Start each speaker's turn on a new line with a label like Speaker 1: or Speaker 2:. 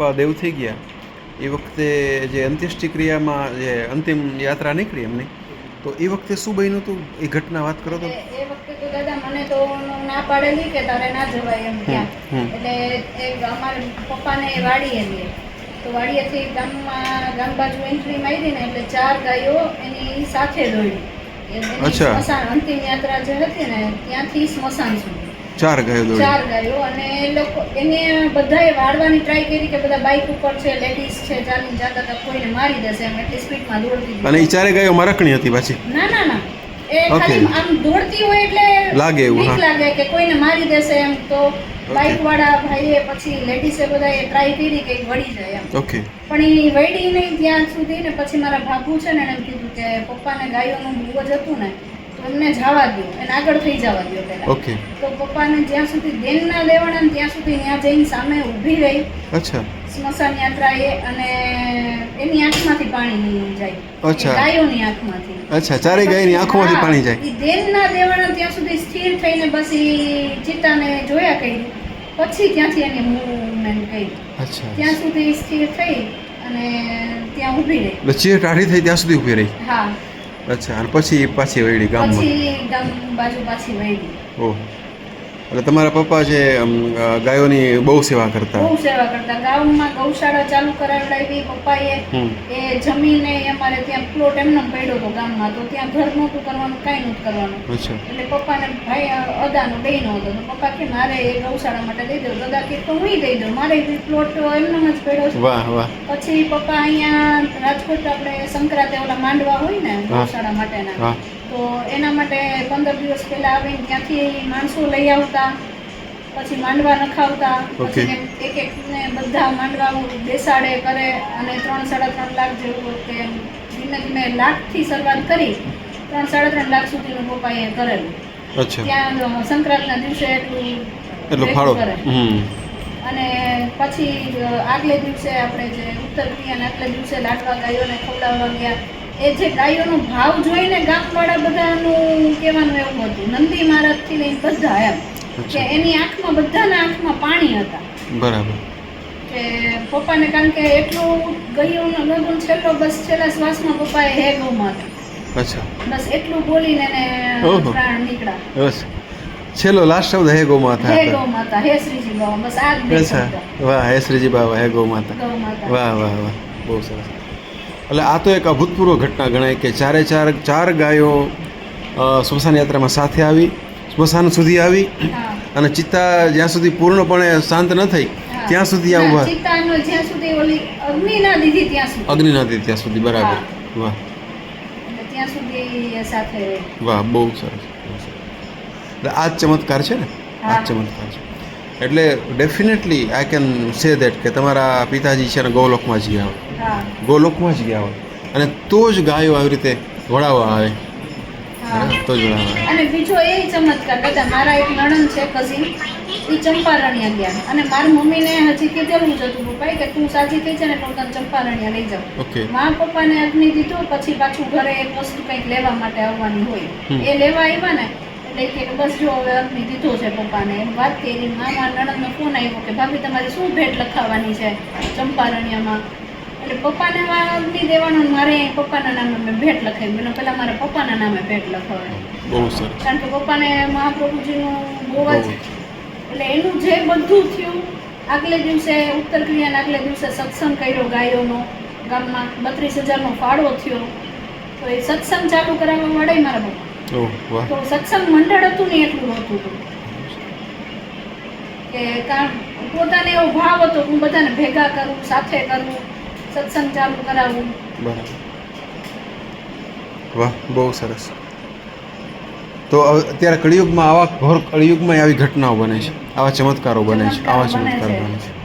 Speaker 1: પપ્પા દેવ થઈ ગયા. એ વખતે જે અંત્યષ્ટિ ક્રિયામાં જે અંતિમ યાત્રા નીકળી એમની તો એ વખતે શું બન્યું હતું એ ઘટના વાત કરો તો.
Speaker 2: એ વખતે તો દાદા મને તો ના પાડેલી કે તારે ના જવાય એમ ત્યાં. એટલે એ અમારા પપ્પાને વાડી વાડીએ તો વાડીએથી ગામમાં ગામ બાજુ એન્ટ્રી મારી ને એટલે ચાર ગાયો એની સાથે દોડી. એની
Speaker 1: અચ્છા.
Speaker 2: સ્મશાન અંતિમ યાત્રા જે હતી ને ત્યાંથી સ્મશાન સુધી.
Speaker 1: ચાર ગાયો દોડી.
Speaker 2: ચાર ગાયો અને એ લોકો એને બધાએ વાળવાની ટ્રાય કરી કે બધા બાઇક ઉપર છે લેડીઝ છે ચાલીને જતા હતા કોઈને મારી દેશે એમ એટલી સ્પીડમાં દોડતી
Speaker 1: અને એ ચારે ગાયો મરકણી હતી પાછી?
Speaker 2: ના ના ના. એ ખાલી આમ દોડતી હોય એટલે
Speaker 1: લાગે એવું.
Speaker 2: લાગે કે કોઈને મારી દેશે એમ. તો બાઇક વાળા ભાઈએ પછી લેડીઝે બધાએ ટ્રાય કરી કે વળી જાય એમ.
Speaker 1: ઓકે
Speaker 2: પણ એ વળી નહીં ત્યાં સુધી ને પછી મારા બાપુ છે ને એને એમ કીધું કે પપ્પાને ગાયોનું બહુ જ હતું ને એમને જવા દો એને આગળ થઈ જવા દો પહેલા.
Speaker 1: ઓકે
Speaker 2: તો પપ્પાને જ્યાં સુધી દેન ના લેવાના ને ત્યાં સુધી ત્યાં જઈને સામે ઊભી રહી.
Speaker 1: અચ્છા.
Speaker 2: સ્મશાન યાત્રા એ અને એની આંખમાંથી પાણી જાય.
Speaker 1: અચ્છા.
Speaker 2: ગાયોની આંખમાંથી.
Speaker 1: અચ્છા ચારે ગાયની આંખોમાંથી પાણી જાય.
Speaker 2: દેન ના દેવાના ત્યાં સુધી સ્થિર થઈને બસ ઈ ચિત્તાને જોયા કરી. પછી ત્યાંથી એની મૂવમેન્ટ કરી.
Speaker 1: અચ્છા
Speaker 2: ત્યાં સુધી સ્થિર થઈ અને ત્યાં ઊભી રહી.
Speaker 1: ચીર ટાઢી થઈ ત્યાં સુધી ઊભી રહી?
Speaker 2: હા.
Speaker 1: અચ્છા અને પછી પાછી વળી ગામમાં?
Speaker 2: પછી ગામ બાજુ પાછી વળી
Speaker 1: ઓહ. એટલે તમારા પપ્પા છે ગાયોની બહુ સેવા કરતા.
Speaker 2: બહુ સેવા કરતા. ગામમાં ગૌશાળા ચાલુ કરાવડાવી પપ્પાએ. એ જમીને અમારે ત્યાં પ્લોટ એમને પડ્યો હતો ગામમાં. તો ત્યાં ઘર નહોતું કરવાનું કાંઈ નહોતું કરવાનું. એટલે પપ્પાને ભાઈ અદાનો બેનો હતો. તો પપ્પા કે મારે એ ગૌશાળા માટે દઈ દો. દાદા કે તો હું દઈ દઉં મારે પ્લોટ એમનામ જ પડ્યો છે.
Speaker 1: વાહ વાહ.
Speaker 2: પછી પપ્પા અહીંયા રાજકોટ આપણે સંક્રાંતિ ઓલા માંડવા હોય ને ગૌશાળા માટેના. તો એના માટે પંદર દિવસ પહેલા આવીને ત્યાંથી માણસો લઈ આવતા પછી માંડવા નખાવતા પછી એક એક ને બધા માંડવા બેસાડે કરે અને ત્રણ સાડા ત્રણ લાખ જેવું કે ધીમે ધીમે લાખથી શરૂઆત કરી ત્રણ સાડા ત્રણ લાખ સુધીનું પપ્પાએ કરેલું. ત્યાં સંક્રાંતના દિવસે એટલું
Speaker 1: એટલો ફાળો.
Speaker 2: કરે. અને પછી આગલે દિવસે આપણે જે ઉત્તર ક્રિયાના આગલે દિવસે લાડવા ગાયોને ખવડાવવા ગયા. એ જે ગાયોનો ભાવ જોઈને ગામવાળા બધાનું કહેવાનું એવું હતું. નંદી મહારાજથી લઈને બધા એમ કે એની આંખમાં બધાના આંખમાં પાણી હતા.
Speaker 1: બરાબર.
Speaker 2: કે પપ્પાને કારણ કે એટલું ગયું ગયું છેલ્લો બસ છેલ્લા શ્વાસમાં પપ્પાએ હે ગૌ માતા
Speaker 1: અચ્છા.
Speaker 2: બસ એટલું બોલીને એને પ્રાણ નીકળ્યા.
Speaker 1: બસ. છેલ્લો લાસ્ટ શબ્દ હે ગૌ માતા
Speaker 2: હે ગૌ માતા હે શ્રીજી બાવા બસ આ જ
Speaker 1: વાહ હે શ્રીજી બાવા હે ગૌ
Speaker 2: ગૌ માતા.
Speaker 1: વાહ વાહ વાહ. બહુ સરસ. એટલે આ તો એક અભૂતપૂર્વ ઘટના ગણાય કે ચારે ચાર ચાર ગાયો સ્મશાન યાત્રામાં સાથે આવી સ્મશાન સુધી આવી અને ચિત્તા જ્યાં સુધી પૂર્ણપણે શાંત ન થઈ ત્યાં સુધી આ
Speaker 2: ઓલી અગ્નિ ના દીધી ત્યાં સુધી.
Speaker 1: નથી ત્યાં સુધી બરાબર. વાહ. વાહ બહુ સરસ આ ચમત્કાર છે ને? આ ચમત્કાર છે. એટલે definitely I can say that કે તમારા પિતાજી છે ને ગૌલોકમાં જ ગયા હોય.
Speaker 2: હા.
Speaker 1: ગૌલોકમાં જ ગયા હોય. અને તો જ ગાયો આવી રીતે વળાવવા આવે. તો જ વળાવવા
Speaker 2: અને બીજો એ ચમત્કાર દાદા મારા એક નણંદ છે કઝિન એ ચંપારણ્યા ગયા અને મારી મમ્મીને હજી કીધેલું જ હતું ભાઈ કે તું સાજી થઈ છે ને તું તને ચંપારણ્યા લઈ જાઉં.
Speaker 1: ઓકે.
Speaker 2: મા પપ્પાને અગ્નિ દીધો પછી પાછું ઘરે એક વસ્તુ કંઈક લેવા માટે આવવાની હોય. એ લેવા આવ્યા ને એટલે કે બસ જો હવે અગ્નિ દીધો છે પપ્પાને. એમ વાત કરી મામા નણંદનો ફોન આવ્યો કે ભાભી તમારે શું ભેટ લખાવવાની છે ચંપારણ્યમાં? એટલે પપ્પાને અગ્નિ દેવાનો મારે પપ્પાના નામે મેં ભેટ લખાવી. મને પહેલાં મારા પપ્પાના નામે ભેટ લખાવે કારણ કે પપ્પાને મહાપ્રભુજીનું બહુ. જ એટલે એનું જે બધું થયું આગલે દિવસે ઉત્તર ક્રિયાના આગલે દિવસે સત્સંગ કર્યો ગાયોનો ગામમાં. બત્રીસ હજારનો ફાળો થયો. તો એ સત્સંગ ચાલુ કરાવવા મળે મારા પપ્પા. તો સત્સંગ મંડળ હતું ને એટલું હતું કે કારણ પોતાને એવો ભાવ હતો હું બધાને ભેગા કરું સાથે કરું સત્સંગ ચાલુ કરાવું.
Speaker 1: બરાબર. વાહ બહુ સરસ. તો અત્યારે કળિયુગમાં આવા ઘોર કળિયુગમાં આવી ઘટનાઓ બને છે. આવા ચમત્કારો બને છે. આવા
Speaker 2: ચમત્કારો.
Speaker 1: બને છે.